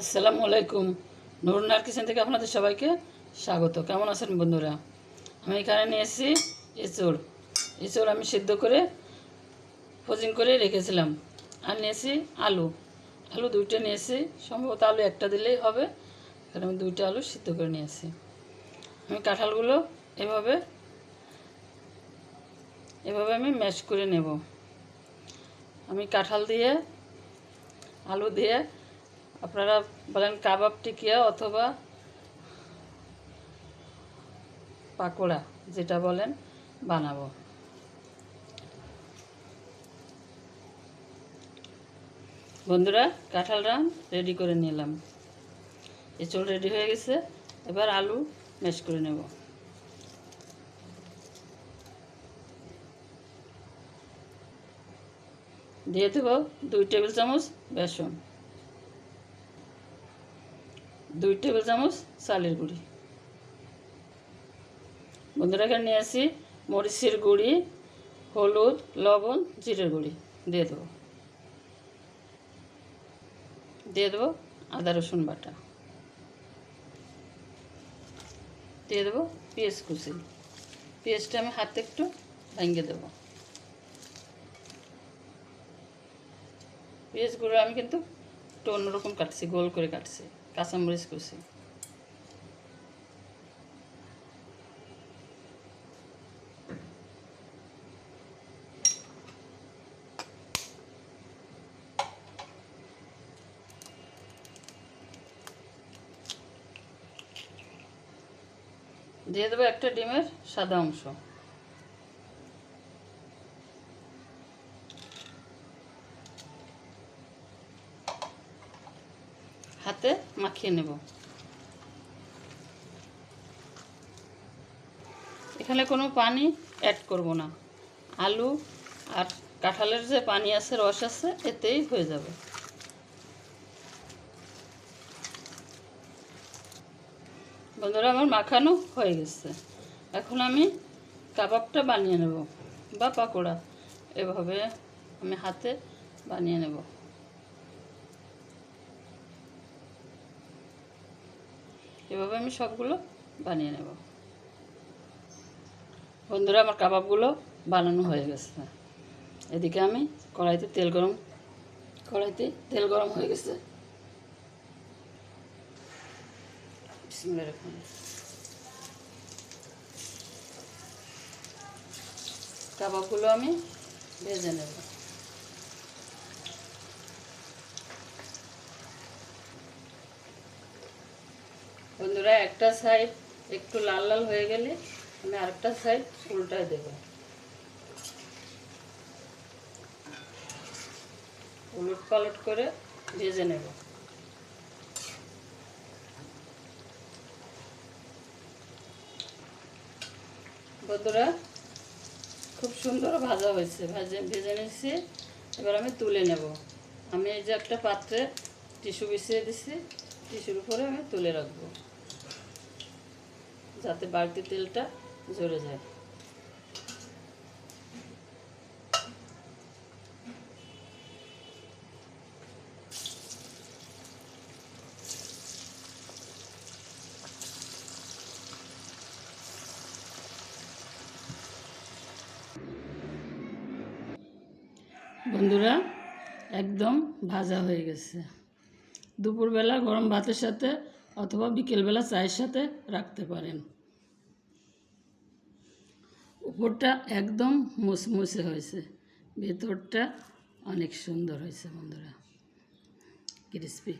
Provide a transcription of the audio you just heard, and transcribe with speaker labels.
Speaker 1: আসসালামু আলাইকুম। নুরনার কিচেন থেকে আপনাদের সবাইকে স্বাগত। কেমন আছেন বন্ধুরা? আমি এখানে নিয়ে এসেছি এঁচড়। এঁচড় আমি সিদ্ধ করে, ফোজিং করে রেখেছিলাম। আর নিয়েছি আলু। আলু দুইটা নিয়েছি সম্ভবত আলু একটা দিলেই হবে। এখানে আমি দুইটা আলু সিদ্ধ করে নিয়েছি আমি কাঁঠালগুলো এভাবে এভাবে আমি ম্যাশ করে নেব। আমি কাঁঠাল দিয়ে, আলু দিয়ে আপনারা বলেন কাবাব টিকিয়া অথবা পাকোড়া, যেটা বলেন, বানাবো। বন্ধুরা কাঁঠালটা রেডি করে নিলাম। এঁচড় রেডি হয়ে গেছে, এবার আলু ম্যাশ করে নেব। দিয়ে দেবো দুই টেবিল চামচ বেসন। দুই টেবিল চামচ চালের গুঁড়ি। বন্ধুরা, এখানে নিয়ে আসি মরিচের গুঁড়ি, হলুদ, লবণ, জিরের গুঁড়ি। দিয়ে দেবো। দিয়ে দেবো আদা, রসুন বাটা। দিয়ে দেবো পেঁয়াজ কুচি। পেঁয়াজটা আমি হাতে একটু ভেঙে দেবো। পেঁয়াজগুলো আমি কিন্তু একটু অন্যরকম কাটছি, গোল করে কাটছি। কাঁচামরিচ কুচি। দিয়ে দেবো একটা ডিমের সাদা অংশ। হাতে মাখিয়ে নেব। এখানে কোনো পানি অ্যাড করব না। আলু আর কাঁঠালের যে পানি আছে, রস আছে, এতেই হয়ে যাবে। বন্ধুরা, আমার মাখানো হয়ে গেছে। এখন আমি কাবাবটা বানিয়ে নেব বা পাকোড়া। এভাবে আমি হাতে বানিয়ে নেব। এভাবে আমি সবগুলো বানিয়ে নেব। বন্ধুরা, আমার কাবাবগুলো বানানো হয়ে গেছে। এদিকে আমি কড়াইতে তেল গরম, কড়াইতে তেল গরম হয়ে গেছে। কাবাবগুলো আমি ভেজে নেব। বন্ধুরা, একটা সাইড একটু লাল লাল হয়ে গেলে আমি আরেকটা সাইড উল্টায় দেব। উলট পালট করে ভেজে নেব। বন্ধুরা, খুব সুন্দর ভাজা হয়েছে। ভাজে, ভেজে নিচ্ছি এবার আমি তুলে নেব। আমি এই যে একটা পাত্রে টিস্যু বিছিয়ে দিছি। টিস্যুর উপরে আমি তুলে রাখব। যাতে বাড়তি তেলটা ঝরে যায়। বন্ধুরা, একদম ভাজা হয়ে গেছে। দুপুরবেলা গরম ভাতের সাথে অথবা বিকেলবেলা চায়ের সাথে রাখতে পারেন। উপরটা একদম মুসমুসে হয়েছে। ভেতরটা অনেক সুন্দর হয়েছে বন্ধুরা। ক্রিসপি